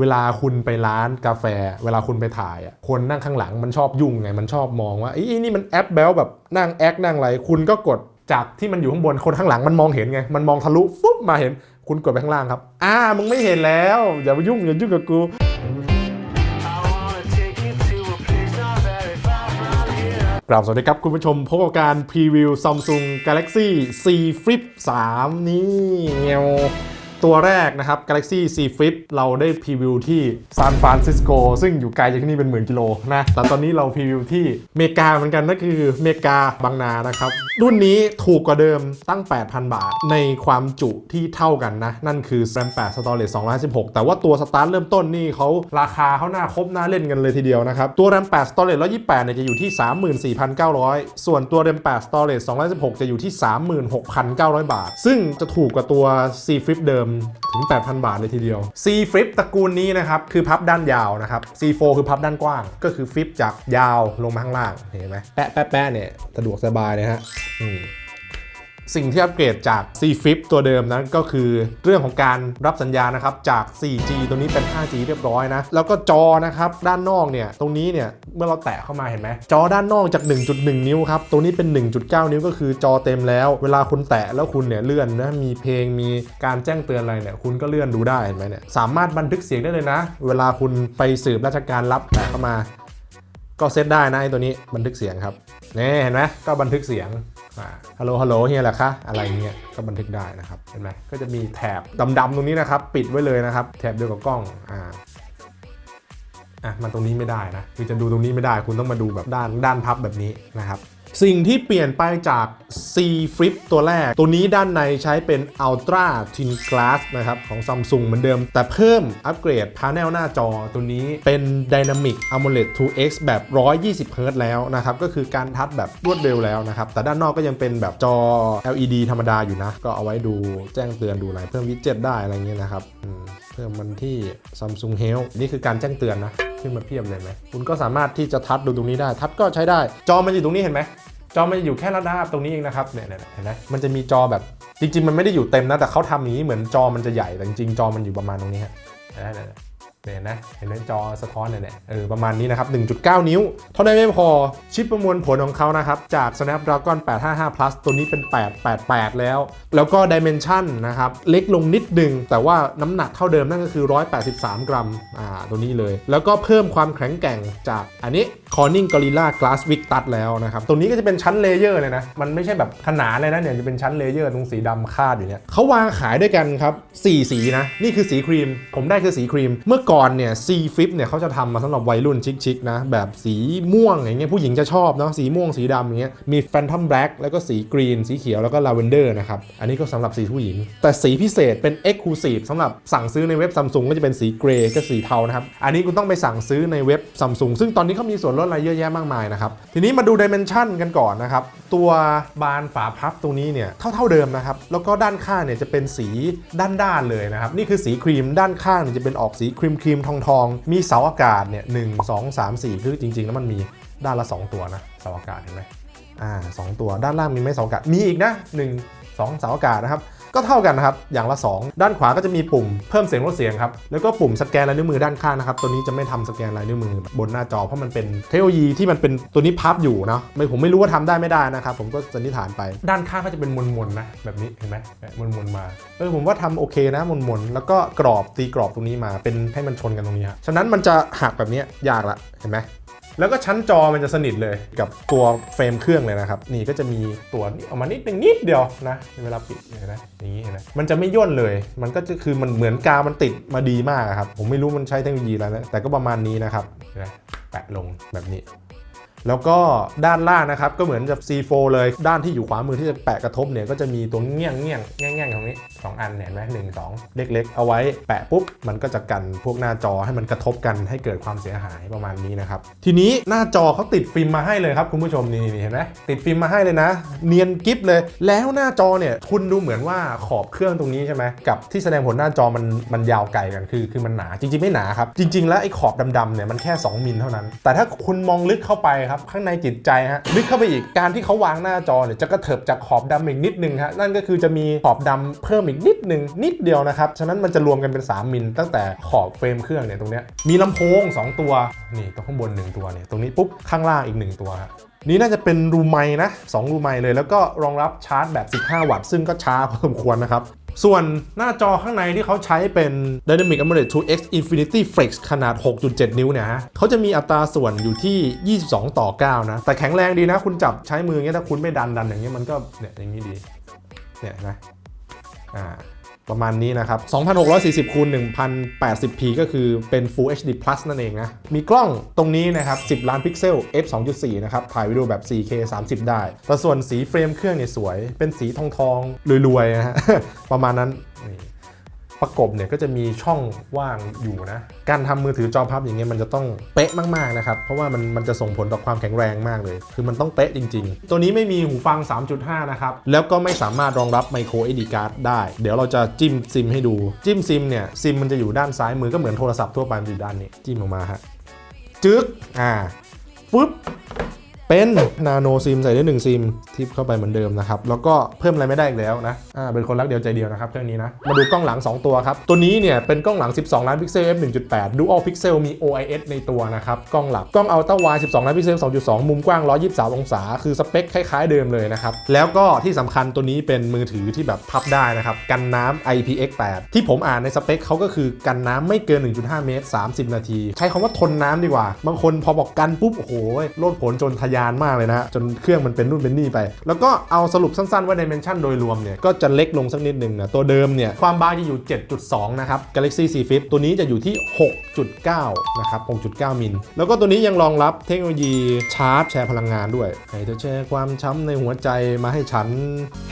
เวลาคุณไปร้านกาแฟ เวลาคุณไปถ่ายอะคนนั่งข้างหลังมันชอบยุ่งไง มันชอบมองว่าไอ้นี่มันแอปแบลแบบนั่งแอคนั่งอะไร คุณก็กดจากที่มันอยู่ข้างบนคนข้างหลังมันมองเห็นไง มันมองทะลุปุ๊บมาเห็น คุณกดไปข้างล่างครับ อ่ามึงไม่เห็นแล้ว อย่ามายุ่งอย่ายุ่งกับกูกราบสวัสดีครับ คุณผู้ชมพบกับการพรีวิว Samsung Galaxy C Flip 3 นี่เงี้ยว ตัวแรกนะครับ Galaxy C Flip เราได้พรีวิวที่ซานฟรานซิสโกซึ่งอยู่ไกลจากที่นี่เป็นหมื่นกิโลนะแต่ตอนนี้เราพรีวิวที่เมกาเหมือนกันนั่นคือเมกาบางนานะครับ รุ่นนี้ถูกกว่าเดิมตั้ง 8,000 บาท ในความจุที่เท่ากันนะ นั่นคือ RAM 8 Storage 216แต่ว่าตัวสตาร์ทเริ่มต้นนี่เขาราคาเขาหน้าครบหน้าเล่นกันเลยทีเดียวนะครับ ตัว RAM 8 Storage 128เนี่ยจะอยู่ที่ 34,900 ส่วนตัว RAM 8 Storage 216จะอยู่ที่ 36,900 บาท ซึ่งจะถูกกว่าตัว C Flip เดิมถึง 8,000 บาทเลยทีเดียว C Flip ตระกูลนี้นะครับ คือพับด้านยาวนะครับ C4 คือพับด้านกว้าง ก็คือฟลิปจากยาวลงมาข้างล่าง เห็นไหมแปะแปะแปะเนี่ย สะดวกสบายเลยฮะอืม สิ่งที่อัปเกรดจาก C Flip ตัวเดิมนั้นก็คือเรื่องของการรับสัญญาณนะครับ จาก 4G ตัวนี้เป็น 5G เรียบร้อยนะ แล้วก็จอนะครับ ด้านนอกเนี่ย ตรงนี้เนี่ย เมื่อเราแตะเข้ามาเห็นไหม จอด้านนอกจาก 1.1 นิ้วครับตัวนี้เป็น 1.9 นิ้วก็คือจอเต็มแล้ว เวลาคุณแตะแล้วคุณเนี่ยเลื่อนนะ มีเพลง มีการแจ้งเตือนอะไรเนี่ย คุณก็เลื่อนดูได้เห็นไหมเนี่ย สามารถบันทึกเสียงได้เลยนะ เวลาคุณไปสืบราชการรับแตะเข้ามา ก็เซตได้นะไอ้ตัวนี้บันทึกเสียงครับนี่เห็นไหมก็บันทึกเสียง ฮัลโหลฮัลโหลเฮียแหละคะอะไรเงี้ยก็บันทึกได้นะครับเห็นไหมก็จะมีแถบดำๆตรงนี้นะครับ ปิดไว้เลยนะครับ แถบเดียวกับกล้องอ่า อะมันตรงนี้ไม่ได้นะคือจะดูตรงนี้ไม่ได้คุณต้องมาดูแบบด้านด้านพับแบบนี้นะครับสิ่งที่เปลี่ยนไปจาก C Flip ตัวแรก ตัวนี้ด้านในใช้เป็น Ultra Thin Glass นะครับ ของ Samsung เหมือนเดิม แต่เพิ่มอัปเกรดพา n e l หน้าจอตัวนี้เป็น Dynamic AMOLED 2X แบบ 120 Hz แล้วนะครับ ก็คือการทัชแบบรวดเร็วแล้วนะครับ แต่ด้านนอกก็ยังเป็นแบบจอ LED ธรรมดาอยู่นะ ก็เอาไว้ดูแจ้งเตือนดูอะไรเพิ่มวิดเจ็ตได้อะไรเงี้ยนะครับอื เพิ่มมันที่ Samsung Health นี่คือการแจ้งเตือนนะ ขึ้นมาเพียบเลยไหมคุณก็สามารถที่จะทัดดูตรงนี้ได้ ทัดก็ใช้ได้ จอมันอยู่ตรงนี้เห็นไหมจอมันจะอยู่แค่ระดับตรงนี้เองนะครับเนี่ยเนี่ยเห็นไหมมันจะมีจอแบบจริง ๆ มันไม่ได้อยู่เต็มนะแต่เขาทำอย่างนี้เหมือนจอมันจะใหญ่แต่จริงๆจอมันอยู่ประมาณตรงนี้ฮะ เนี่ยนี่ยเห็นไหมเห็นจอสะท้อนเนี่ยเนี่ยเออประมาณนี้นะครับ 1.9 นิ้ว เท่านั้นไม่พอชิปประมวลผลของเขานะครับ จาก Snapdragon 855 plus ตัวนี้เป็น 888 แล้ว แล้วก็ Dimension นะครับ เล็กลงนิดนึง แต่ว่าน้ำหนักเท่าเดิมนั่นก็คือ 183 กรัมอ่าตัวนี้เลย แล้วก็เพิ่มความแข็งแกร่งจากอันนี้ Corning Gorilla Glass Victus แล้วนะครับตรงนี้ก็จะเป็นชั้นเลเยอร์เลยนะมันไม่ใช่แบบขนาดเลยนะเนี่ยจะเป็นชั้นเลเยอร์ตรงสีดำคาดอยู่เนี่ยเขาวางขายด้วยกันครับ4สีนะนี่คือสีครีม ผมได้คือสีครีมเมื่อก่อนเนี่ย C Flip เนี่ยเขาจะทำมาสำหรับวัยรุ่นชิคๆนะ แบบสีม่วงอย่างเงี้ยผู้หญิงจะชอบเนาะสีม่วงสีดำอย่างเงี้ยมี Phantom Black แล้วก็สีกรีน สีเขียวแล้วก็ Lavender นะครับ อันนี้ก็สำหรับสีผู้หญิง แต่สีพิเศษเป็น Exclusive สำหรับสั่งซื้อในเว็บ Samsung ก็จะเป็นสีเกรย์ก็สีเทานะครับ อันนี้คุณต้องไปสั่งซื้อในเว็บ Samsung ซึ่งตอนนี้เขามีส่วนลดอะไรเยอะแยะมากมายนะครับทีนี้มาดู Dimension กันก่อนนะครับตัวบานฝาพับตรงนี้เนี่ยเท่าเท่าๆเดิมนะครับแล้วก็ด้านข้างเนี่ยจะเป็นสีด้านๆเลยนะครับนี่คือสีครีมด้านข้างจะเป็นออกสีครีมครีมทองทองมีเสาอากาศเนี่ยหนึ่งสองสามสี่คือจริงๆ แล้วมันมีด้านละ 2 ตัวนะเสาอากาศเห็นไหมอ่าสองตัวด้านล่างมีไหม่เสาอากาศมีอีกนะ1 2เสาอากาศนะครับ ก็เท่ากันนะครับ อย่างละ 2 ด้านขวาก็จะมีปุ่มเพิ่มเสียงลดเสียงครับ แล้วก็ปุ่มสแกนลายนิ้วมือด้านข้างนะครับ ตัวนี้จะไม่ทำสแกนลายนิ้วมือบนหน้าจอเพราะมันเป็นเทคโนโลยีที่มันเป็นตัวนี้พับอยู่เนาะไม่ผมไม่รู้ว่าทำได้ไม่ได้นะครับผมก็สันนิษฐานไป ด้านข้างก็จะเป็นมนๆนะแบบนี้เห็นไหมมนๆมาเออผมว่าทำโอเคนะมนๆแล้วก็กรอบตีกรอบตรงนี้มาเป็นให้มันชนกันตรงนี้ครับฉะนั้นมันจะหักแบบนี้ยากละเห็นไหมแล้วก็ชั้นจอมันจะสนิทเลยกับตัวเฟรมเครื่องเลยนะครับ นี่ก็จะมีตัวนี้ออกมานิดนึงนิดเดียวนะเวลาปิดเห็นไหมอย่างนี้เห็นไหมมันจะไม่ย่นเลย มันก็จะคือมันเหมือนกาวมันติดมาดีมากครับ ผมไม่รู้มันใช้เทคโนโลยีอะไรนะแต่ก็ประมาณนี้นะครับแปะลงแบบนี้ แล้วก็ด้านล่างนะครับก็เหมือนกับ C4 เลยด้านที่อยู่ขวามือที่จะแปะกระทบเนี่ยก็จะมีตัวเงี้ยงเงี้ยงเงี้ยงเงี้ยงตรงนี้สองอันเนี่ยเห็นไหมหนึ่งสองเล็กๆ เอาไว้แปะปุ๊บ มันก็จะกันพวกหน้าจอให้มันกระทบกันให้เกิดความเสียหายประมาณนี้นะครับ ทีนี้หน้าจอเขาติดฟิล์มมาให้เลยครับคุณผู้ชมนี่นี่เห็นไหมติดฟิล์มมาให้เลยนะ เนียนกิฟเลย แล้วหน้าจอเนี่ยคุณดูเหมือนว่าขอบเครื่องตรงนี้ใช่ไหมกับที่แสดงผลหน้าจอมันมันยาวไกลกันคือคือมันหนาจริง ๆไม่หนาครับจริง ๆ แล้วไอ้ขอบดำๆเนี่ยมันแค่ 2มิลเท่านั้น แต่ถ้าคุณมองลึกเข้าไปครับครับข้างในจิตใจฮะลึกเข้าไปอีกการที่เขาวางหน้าจอเนี่ยจะกระเถิบจากขอบดำอีกนิดนึงฮะนั่นก็คือจะมีขอบดำเพิ่มอีกนิดนึงนิดเดียวนะครับฉะนั้นมันจะรวมกันเป็น 3 มิลตั้งแต่ขอบเฟรมเครื่องเนี่ยตรงเนี้ยมีลำโพง 2 ตัวนี่ตรงข้างบน 1 ตัวเนี่ยตรงนี้ปุ๊บข้างล่างอีก 1 ตัวฮะ นี่น่าจะเป็นรูไมนะ2รูไมเลย แล้วก็รองรับชาร์จแบบ 15 วัตต์ ซึ่งก็ช้าพอสมควรนะครับ ส่วนหน้าจอข้างในที่เขาใช้เป็น Dynamic AMOLED 2X Infinity Flex ขนาด 6.7 นิ้วเนี่ยฮะเขาจะมีอัตราส่วนอยู่ที่ 22 ต่อ 9 นะ แต่แข็งแรงดีนะ คุณจับใช้มือเงี้ยถ้าคุณไม่ดันดันอย่างเงี้ยมันก็เนี่ยอย่างนี้ดีเนี่ยนะอ่า ประมาณนี้นะครับ 2640คูณ 1080p ก็คือเป็น Full HD Plus นั่นเองนะ มีกล้องตรงนี้นะครับ 10 ล้านพิกเซล f 2.4 นะครับ ถ่ายวิดีโอแบบ 4K 30 ได้ แต่ส่วนสีเฟรมเครื่องเนี่ยสวย เป็นสีทองทองรวยๆนะฮะ ประมาณนั้น ประกบเนี่ยก็จะมีช่องว่างอยู่นะ การทำมือถือจอพับอย่างเงี้ยมันจะต้องเป๊ะมากๆนะครับ เพราะว่ามันมันจะส่งผลต่อความแข็งแรงมากเลย คือมันต้องเป๊ะจริง ๆ ตัวนี้ไม่มีหูฟัง 3.5 นะครับ แล้วก็ไม่สามารถรองรับ micro SD card ได้ เดี๋ยวเราจะจิ้มซิมให้ดู จิ้มซิมเนี่ยซิมมันจะอยู่ด้านซ้ายมือก็เหมือนโทรศัพท์ทั่วไปมันอยู่ด้านนี้ จิ้มออกมาฮะ จึ๊ก อ่า ฟึบ เป็นนาโนซิมใส่ได้1ซิมทิปเข้าไปเหมือนเดิมนะครับ แล้วก็เพิ่มอะไรไม่ได้อีกแล้วนะอ่าเป็นคนรักเดียวใจเดียวนะครับเครื่องนี้นะ มาดูกล้องหลัง 2 ตัวครับ ตัวนี้เนี่ยเป็นกล้องหลัง 12 ล้านพิกเซล f 1.8 dual pixel มี OIS ในตัวนะครับ กล้องหลักกล้อง ultra wide 12 ล้านพิกเซล 2.2 มุมกว้าง 123 องศา คือสเปคคล้ายๆเดิมเลยนะครับ แล้วก็ที่สำคัญตัวนี้เป็นมือถือที่แบบพับได้นะครับกันน้ำ IPX8 ที่ผมอ่านในสเปคเขาก็คือกันน้ำไม่เกิน 1.5 เมตร 30 นาที ใช้คำว่าทนน้ำดีกว่า บางคนพอบอกกันปุ๊บโอ้โหโลดผลจนทะยานมากเลยนะฮะจนเครื่องมันเป็นนู่นเป็นนี่ไป แล้วก็เอาสรุปสั้นๆว่า dimension โดยรวมเนี่ยก็จะเล็กลงสักนิดหนึ่งนะตัวเดิมเนี่ยความบางจะอยู่ 7.2 นะครับ Galaxy C Flip ตัวนี้จะอยู่ที่ 6.9 นะครับ 6.9 มิล แล้วก็ตัวนี้ยังรองรับเทคโนโลยีชาร์จแชร์พลังงานด้วยให้เธอแชร์ความช้ำในหัวใจมาให้ฉัน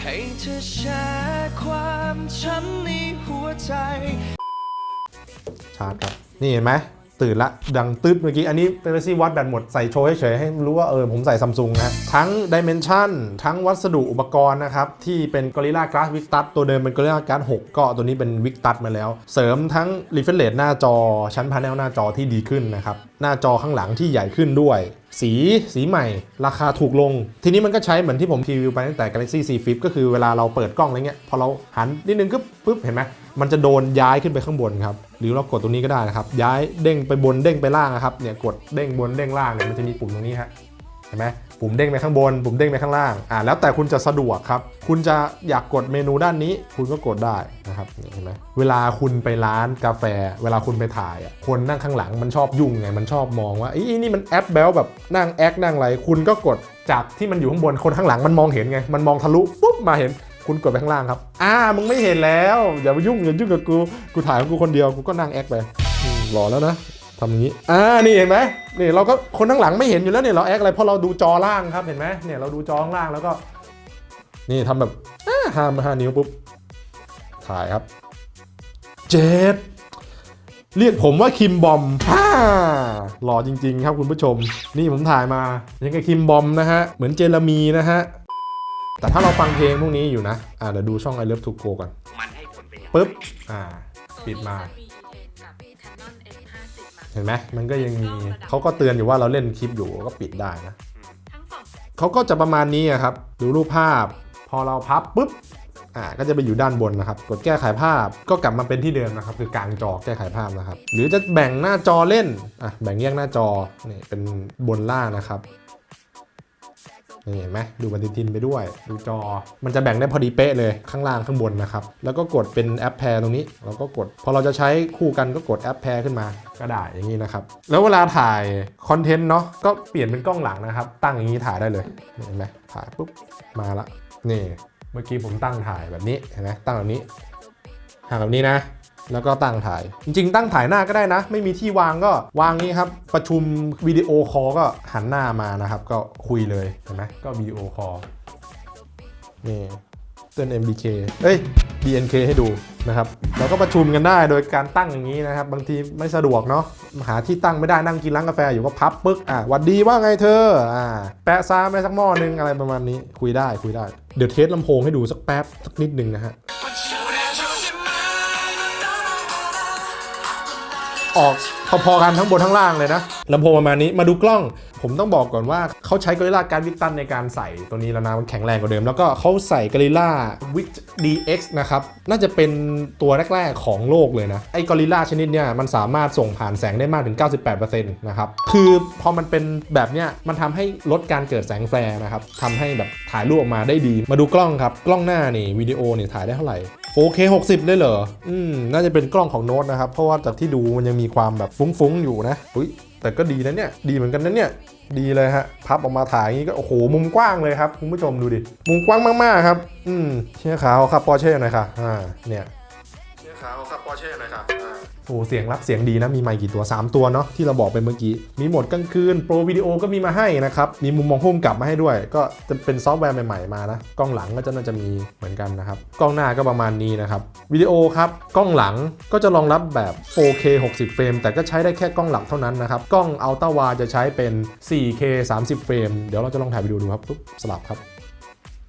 ให้เธอแชร์ความช้ำในหัวใจ ชาร์จครับ นี่เห็นไหม ตื่นละ ดังตืดเมื่อกี้ อันนี้เป็นซี่วัดแบตหมดใส่โชว์เฉยๆให้รู้ว่าเออผมใส่ซัมซุงนะทั้งดิเมนชันทั้งวัสดุอุปกรณ์นะครับ ที่เป็น Gorilla Glass Victus ตัวเดิมเป็น Gorilla Glass 6 ก็ตัวนี้เป็น Victus มาแล้ว เสริมทั้ง refresh rate หน้าจอชั้นพาเนลหน้าจอที่ดีขึ้นนะครับหน้าจอข้างหลังที่ใหญ่ขึ้นด้วย สีสีใหม่ ราคาถูกลง ทีนี้มันก็ใช้เหมือนที่ผมรีวิวไปตั้งแต่ Galaxy C Flip ก็คือเวลาเราเปิดกล้องอะไรเงี้ยพอเราหันนิดนึงก็ปุ๊บเห็นไหมมันจะโดนย้ายขึ้นไปข้างบนครับ หรือเรากดตรงนี้ก็ได้นะครับ ย้ายเด้งไปบนเด้งไปล่างนะครับเนี่ยกดเด้งบนเด้งล่างเนี่ยมันจะมีปุ่มตรงนี้ฮะเห็นไหมปุ่มเด้งไปข้างบน ปุ่มเด้งไปข้างล่างอ่าแล้วแต่คุณจะสะดวกครับ คุณจะอยากกดเมนูด้านนี้ คุณก็กดได้นะครับเห็นไหมเวลาคุณไปร้านกาแฟ เวลาคุณไปถ่ายอะคนนั่งข้างหลังมันชอบยุ่งไงมันชอบมองว่าอ้ยนี่มันแอปแบลแบบนั่งแอคนั่งอะไรคุณก็กดจากที่มันอยู่ข้างบนคนข้างหลังมันมองเห็นไง มันมองทะลุปุ๊บมาเห็นคุณกดไปข้างล่างครับ อ่า มึงไม่เห็นแล้ว อย่ามายุ่งอย่ายุ่งกับกู กูถ่ายของกูคนเดียว กูก็นั่งแอคไปหล่อแล้วนะ ทำอย่างนี้อ่านี่เห็นไหมนี่เราก็คนข้างหลังไม่เห็นอยู่แล้วเนี่ยเราแอคอะไรเพราะเราดูจอล่างครับเห็นไหมเนี่ยเราดูจอข้างล่างแล้วก็ นี่ทำแบบอ่าห้าห้านิ้วปุ๊บถ่ายครับเจ็ดเรียกผมว่าคิมบอมฮ่าหล่อจริง ๆ ครับคุณผู้ชม นี่ผมถ่ายมา ยังกับคิมบอมนะฮะ เหมือนเจลามีนะฮะ แต่ถ้าเราฟังเพลงพวกนี้อยู่นะ อ่าเดี๋ยวดูช่อง I Love to Go ก่อน มันให้ผลเป็นอย่างไรปึ๊บ อ่า ปิดมา เห็นไหมมันก็ยังมีเขาก็เตือนอยู่ว่าเราเล่นคลิปอยู่ก็ปิดได้นะทั้งสองเขาก็จะประมาณนี้อะครับ ดูรูปภาพ พอเราพับปุ๊บอ่าก็จะไปอยู่ด้านบนนะครับ กดแก้ไขภาพก็กลับมาเป็นที่เดิมนะครับ คือกลางจอแก้ไขภาพนะครับ หรือจะแบ่งหน้าจอเล่นอะแบ่งแยกหน้าจอนี่เป็นบนล่างนะครับนี่ เห็นไหมดูปฏิทินไปด้วย ดูจอ มันจะแบ่งได้พอดีเป๊ะเลยข้างล่างข้างบนนะครับ แล้วก็กดเป็นแอปแพร์ตรงนี้ เราก็กด พอเราจะใช้คู่กันก็กดแอปแพร์ขึ้นมา ก็ได้อย่างนี้นะครับ แล้วเวลาถ่ายคอนเทนต์เนาะ ก็เปลี่ยนเป็นกล้องหลังนะครับ ตั้งอย่างนี้ถ่ายได้เลย เห็นไหมถ่ายปุ๊บ มาละ นี่ เมื่อกี้ผมตั้งถ่ายแบบนี้ เห็นไหมตั้งแบบนี้ห่างแบบนี้นะ แล้วก็ตั้งถ่าย จริง ๆ ตั้งถ่ายหน้าก็ได้นะ ไม่มีที่วางก็วางนี้ครับ ประชุมวิดีโอคอลก็หันหน้ามานะครับ ก็คุยเลยเห็นไหมก็วิดีโอคอลนี่เต้น MBK เอ้ย BNK ให้ดูนะครับแล้วก็ประชุมกันได้โดยการตั้งอย่างนี้นะครับ บางทีไม่สะดวกเนาะหาที่ตั้งไม่ได้นั่งกินร้านกาแฟอยู่ก็พับปึ๊กอะหวัดดีว่าไงเธออ่าแปะซาไปสักหม้อนึงอะไรประมาณนี้คุยได้คุยได้ เดี๋ยวเทสลำโพงให้ดูสักแป๊บสักนิดนึงนะฮะ ออกพอๆกันทั้งบนทั้งล่างเลยนะลำโพงประมาณนี้มาดูกล้อง ผมต้องบอกก่อนว่าเขาใช้ก o ริ l ล่าการวิกตันในการใส่ตัวนี้แล้วนะมันแข็งแรงกว่าเดิม แล้วก็เขาใส่ก o ริ l ล่าวิก DX นะครับน่าจะเป็นตัวแรกๆของโลกเลยนะไอ้ก o ริ l ล่าชนิดเนี้ยมันสามารถส่งผ่านแสงได้มากถึง 98%นะครับคือพอมันเป็นแบบเนี้ยมันทำให้ลดการเกิดแสงแฟร์นะครับทำให้แบบถ่ายรูปออกมาได้ดี มาดูกล้องครับกล้องหน้านี่วิดีโอนี่ถ่ายได้เท่าไหร่ 4K 60เลยเหรอ อืม น่าจะเป็นกล้องของโน้ตนะครับ เพราะว่าจากที่ดูมันยังมีความแบบฟุ้งๆ อยู่นะ อุ้ย แต่ก็ดีนะเนี่ย ดีเหมือนกันนะเนี่ย ดีเลยฮะ พับออกมาถ่ายอย่างนี้ก็ โอ้โห มุมกว้างเลยครับ คุณผู้ชมดูดิ มุมกว้างมากๆครับ อืมเชี่ยขาวครับปอร์เช่หน่อยค่ะ อ่า เนี่ยเชี่ยขาวครับปอร์เช่หน่อยค่ะอ่า โอ้เสียงรับเสียงดีนะ มีไมค์กี่ตัว 3 ตัวเนาะที่เราบอกไปเมื่อกี้ มีโหมดกลางคืน โปรวิดีโอก็มีมาให้นะครับ มีมุมมองพุ่มกลับมาให้ด้วย ก็จะเป็นซอฟต์แวร์ใหม่ๆมานะ กล้องหลังก็จะน่าจะมีเหมือนกันนะครับ กล้องหน้าก็ประมาณนี้นะครับ วิดีโอครับ กล้องหลังก็จะรองรับแบบ 4K 60 เฟรม แต่ก็ใช้ได้แค่กล้องหลังเท่านั้นนะครับ กล้องอัลต a าวาจะใช้เป็น 4K 30 เฟรม เดี๋ยวเราจะลองถ่ายวิดีโอดูครับปุ๊บสลับครับ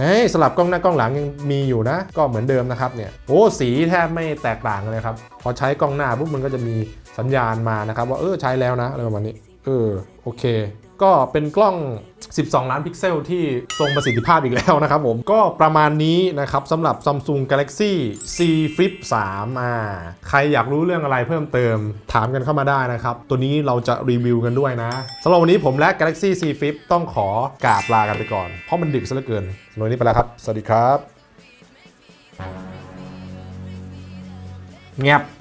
เฮ้ยสลับกล้องหน้ากล้องหลังยังมีอยู่นะ ก็เหมือนเดิมนะครับเนี่ยโอ้สีแทบไม่แตกต่างเลยครับ พอใช้กล้องหน้าปุ๊บมันก็จะมีสัญญาณมานะครับ ว่าเออใช้แล้วนะอะไรประมาณนี้เออโอเค ก็เป็นกล้อง 12 ล้านพิกเซลที่ทรงประสิทธิภาพอีกแล้วนะครับผม ก็ประมาณนี้นะครับสำหรับ Samsung Galaxy C Flip 3อ่าใครอยากรู้เรื่องอะไรเพิ่มเติมถามกันเข้ามาได้นะครับ ตัวนี้เราจะรีวิวกันด้วยนะสำหรับวันนี้ผมและ Galaxy C Flip ต้องขอกราบลากันไปก่อน เพราะมันดึกซะเหลือเกินสำหรับวันนี้ไปแล้วครับ สวัสดีครับเงียบ